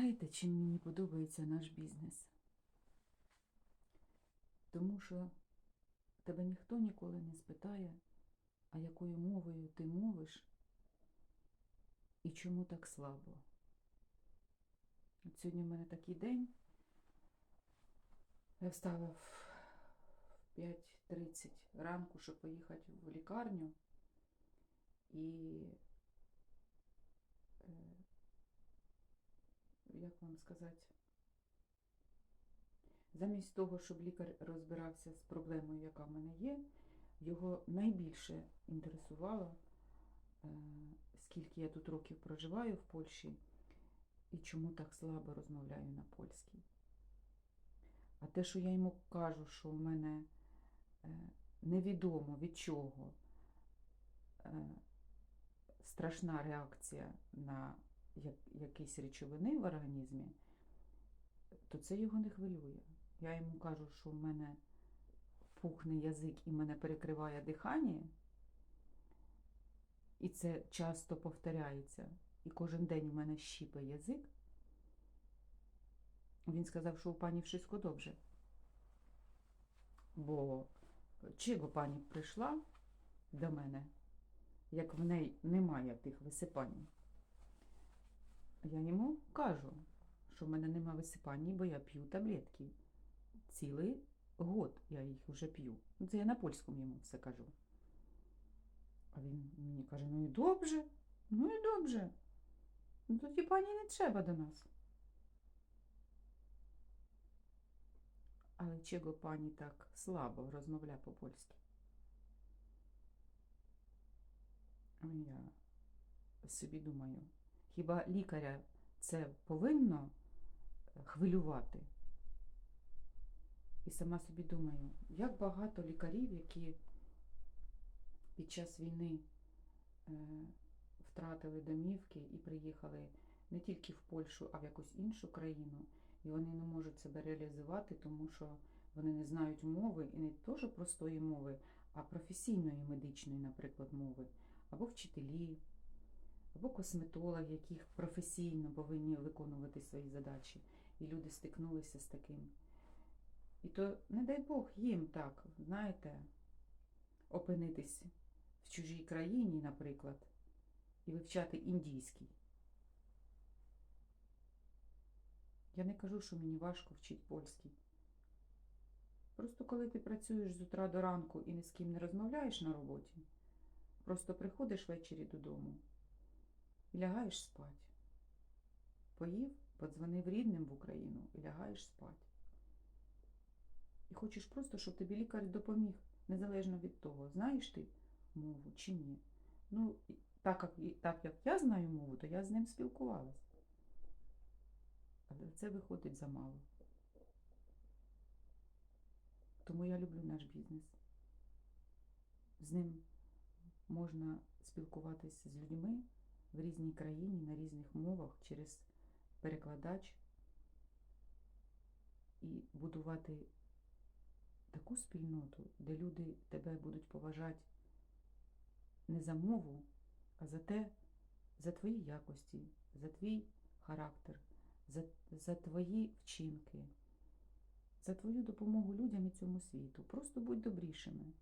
Знаєте, чим мені подобається наш бізнес? Тому що тебе ніхто ніколи не спитає, а якою мовою ти мовиш і чому так слабо. От сьогодні в мене такий день. Я встала в 5.30 ранку, щоб поїхати в лікарню. І е, як вам сказати, замість того, щоб лікар розбирався з проблемою, яка в мене є, його найбільше інтересувало, е, скільки я тут років проживаю в Польщі і чому так слабо розмовляю на польській. А те, що я йому кажу, що в мене е, невідомо від чого е, страшна реакція на якісь речовини в організмі, то це його не хвилює. Я йому кажу, що в мене пухне язик і мене перекриває дихання, і це часто повторяється. І кожен день в мене щіпає язик. Він сказав, що у пані wszystko добре. Бо чого пані прийшла до мене, як в неї немає тих висипань? Я йому кажу, що в мене нема висипань, бо я п'ю таблетки. Цілий год я їх вже п'ю. Це я на польському йому все кажу. А він мені каже: ну і добре, ну і добре. Ну тоді пані не треба до нас. Але чого пані так слабо розмовляє по-польськи? Я собі думаю, хіба лікаря це повинно хвилювати? І сама собі думаю, як багато лікарів, які під час війни е, втратили домівки і приїхали не тільки в Польщу, а в якусь іншу країну, і вони не можуть себе реалізувати, тому що вони не знають мови, і не теж простої мови, а професійної медичної, наприклад, мови, або вчителі, або косметологи, які професійно повинні виконувати свої задачі. І люди стикнулися з таким. І то, не дай Бог, їм так, знаєте, опинитись в чужій країні, наприклад, і вивчати індійський. Я не кажу, що мені важко вчити польський. Просто коли ти працюєш з утра до ранку і ні з ким не розмовляєш на роботі, просто приходиш ввечері додому і лягаєш спати. Поїв, подзвонив рідним в Україну і лягаєш спати. І хочеш просто, щоб тобі лікар допоміг, незалежно від того, знаєш ти мову чи ні. Ну, так як, так як я знаю мову, то я з ним спілкувалася. Але це виходить замало. Тому я люблю наш бізнес. З ним можна спілкуватися з людьми в різній країні, на різних мовах через перекладач і будувати таку спільноту, де люди тебе будуть поважати не за мову, а за те, за твої якості, за твій характер, за, за твої вчинки, за твою допомогу людям і цьому світу. Просто будь добрішими.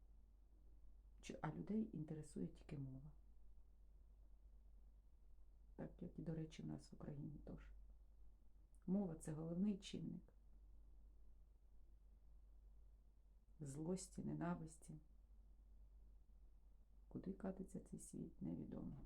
А людей інтересує тільки мова. І, до речі, в нас в Україні теж. Мова це головний чинник. Злості, ненависті. Куди катиться цей світ, невідомо.